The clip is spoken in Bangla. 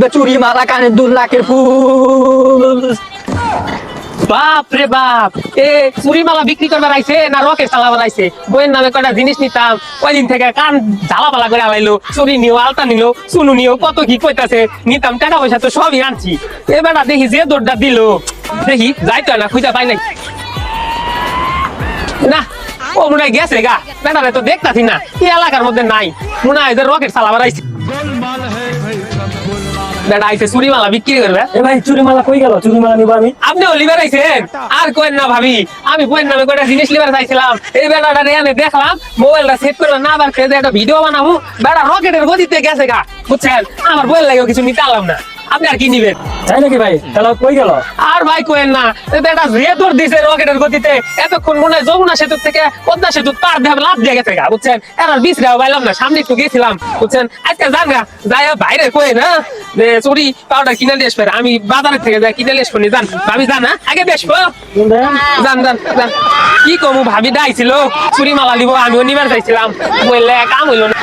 নিবে চুরি মালা কানে দু লাখের ফুল। বাপ রে বাপ। এ, চুরি মালা বিক্রি করবার আইছে না রকেট চালাবার আইছে? বইয়ের নামে কয়টা জিনিস নিতাম। ওই দিন থেকে কান ঝালা পালা করে আলাইলো। চুরি নিও, আলতা নিলো, চুনু নিও, কত কি কইতাছে? নিতাম, টাকা পয়সা তো সবই আনছি। এবার দেখি যে দৌড়টা দিল। দেখি, যাইতো না, খুঁজে পাই নাই। না, ও মনে হয় গেছে গা। বেটারে তো দেখতাছি না। এই এলাকার মধ্যে নাই। মনে হয় রকেট চালাবার আইছে। বেটা আইছে চুরি মালা বিক্রি করবে? এ ভাই চুরি কই গেল? চুরি মালা নিবো আমি। আপনি আইছেন? আর কোয়েন না ভাবি আমি কোয়েন নামে কয়টা জিনিস লিভার চাইছিলাম। এই বেড়াটা রে আমি দেখলাম মোবাইলটা সেট করে না আবার একটা ভিডিও বানাবো। বেড়া রকেটের গতিতে গেছে গা বুঝছেন? আমার বইয়ের লাগেও কিছু নিতে আলাম না। আপনি আর কি নিবেন? তাই নাকি ভাই? তাহলে কই গেল? আর ভাই কোয়েন না বেটা রেতর দিছে রকেটের গতিতে এতক্ষণ মনে হয় যমুনা সেতু থেকে পদ্মা সেতু পার দিয়ে লাভ দিয়ে গেছে গা বুঝছেন? এর বিছরাও পাইলাম না সামনে একটু গেছিলাম বুঝছেন? আজকে যান গা যাই বাইরে কোয়েন হ্যাঁ? যে চুরি পাউডার কিনে নিয়ে আসবে আমি বাজারের থেকে যাই কিনে নিয়ে আসব নি, যান। ভাবি যান হ্যাঁ? আগে বেসবো জান জান জান কি কমু ভাবি ডাইছিল চুরি মালা দিব আমিও নিবার চাইছিলাম বললে কাম হইল না।